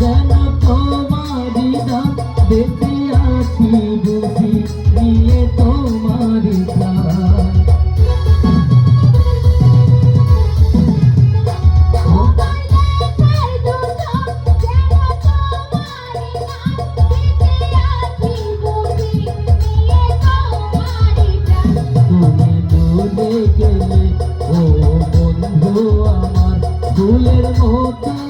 যেন তোমারি দাম ফুলের মতো